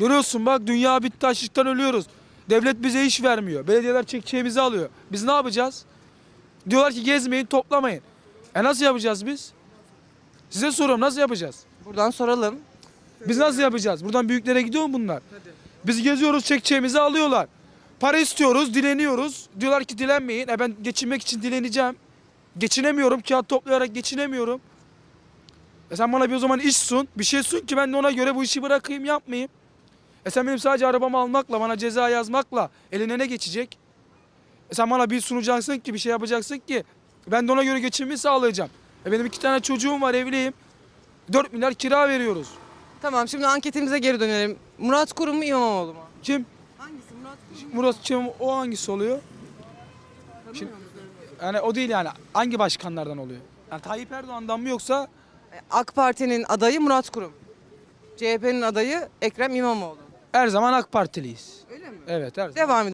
Görüyorsun bak dünya bitti açlıktan ölüyoruz. Devlet bize iş vermiyor. Belediyeler çekeceğimizi alıyor. Biz ne yapacağız? Diyorlar ki gezmeyin toplamayın. E nasıl yapacağız biz? Size soruyorum nasıl yapacağız? Buradan soralım. Biz nasıl yapacağız? Buradan büyüklere gidiyor mu bunlar? Biz geziyoruz çekeceğimizi alıyorlar. Para istiyoruz, dileniyoruz. Diyorlar ki dilenmeyin. E ben geçinmek için dileneceğim. Geçinemiyorum, kağıt toplayarak geçinemiyorum. E sen bana bir o zaman iş sun, bir şey sun ki ben de ona göre bu işi bırakayım, yapmayayım. E sen benim sadece arabamı almakla, bana ceza yazmakla eline ne geçecek? E sen bana bir sunacaksın ki, bir şey yapacaksın ki ben de ona göre geçimimi sağlayacağım. E benim iki tane çocuğum var, evliyim. 4 milyar kira veriyoruz. Tamam şimdi anketimize geri dönelim. Murat Kurum mu İmamoğlu mu? Kim? Hangisi Murat Kurum? Murat Kim o hangisi oluyor? Şimdi, yani o değil yani hangi başkanlardan oluyor? Yani Tayyip Erdoğan'dan mı yoksa AK Parti'nin adayı Murat Kurum. CHP'nin adayı Ekrem İmamoğlu. Her zaman AK Partiliyiz. Öyle mi? Evet her zaman. Devam